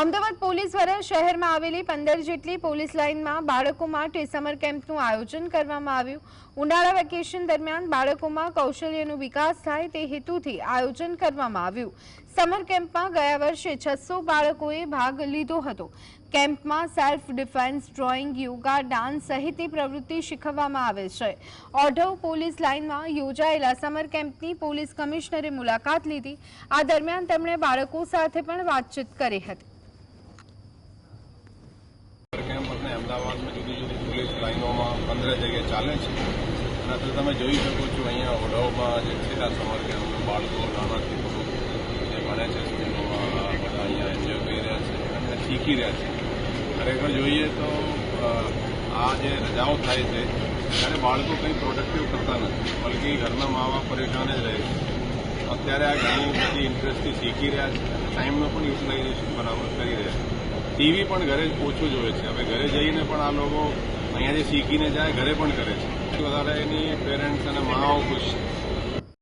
Ahmedabad police દ્વારા શહેરમાં આવેલી પંદર જેટલી પોલીસ લાઇનમાં બાળકો માટે સમર કેમ્પનું આયોજન કરવામાં આવ્યું. ઉનાળા વેકેશન દરમિયાન બાળકોમાં કૌશલ્યનો વિકાસ થાય તે હેતુથી આયોજન કરવામાં આવ્યું. સમર કેમ્પમાં ગયા વર્ષે છસો બાળકોએ ભાગ લીધો હતો. કેમ્પમાં self defence, drawing, yoga, dance સહિતની પ્રવૃત્તિ શીખવવામાં આવે છે. ઓઢવ પોલીસ લાઇનમાં યોજાયેલા સમર કેમ્પની પોલીસ કમિશનરે મુલાકાત લીધી. આ દરમિયાન તેમણે બાળકો સાથે પણ વાતચીત કરી હતી. અમદાવાદમાં જુદી જુદી પોલીસ લાઇનોમાં પંદર જગ્યાએ ચાલે છે. અને તમે જોઈ શકો છો અહીંયા ઓઢવમાં જે છે, આ સમર બાળકો, નાનાથી બધું જે ભણે છે સ્કૂલોમાં બધા અહીંયા એન્જોય કરી રહ્યા છે અને શીખી રહ્યા છે. ખરેખર જોઈએ તો આ જે રજાઓ થાય છે, ત્યારે બાળકો કંઈ પ્રોડક્ટિવ કરતા નથી. બલકી ઘરના મા બાપ પરેશાન જ રહે છે. અત્યારે આ ઘણી બધી ઇન્ટરેસ્ટથી શીખી રહ્યા છે ટાઈમનો પણ યુટિલાઇઝેશન બરાબર કરી રહ્યા છે. ટીવી પણ ઘરે ઓછું જોવે છે. હવે ઘરે જઈને પણ આ લોકો અહીંયાથી શીખીને જાય, ઘરે પણ કરે છે. વધારે એની પેરેન્ટ્સ અને માઓ ખુશ છે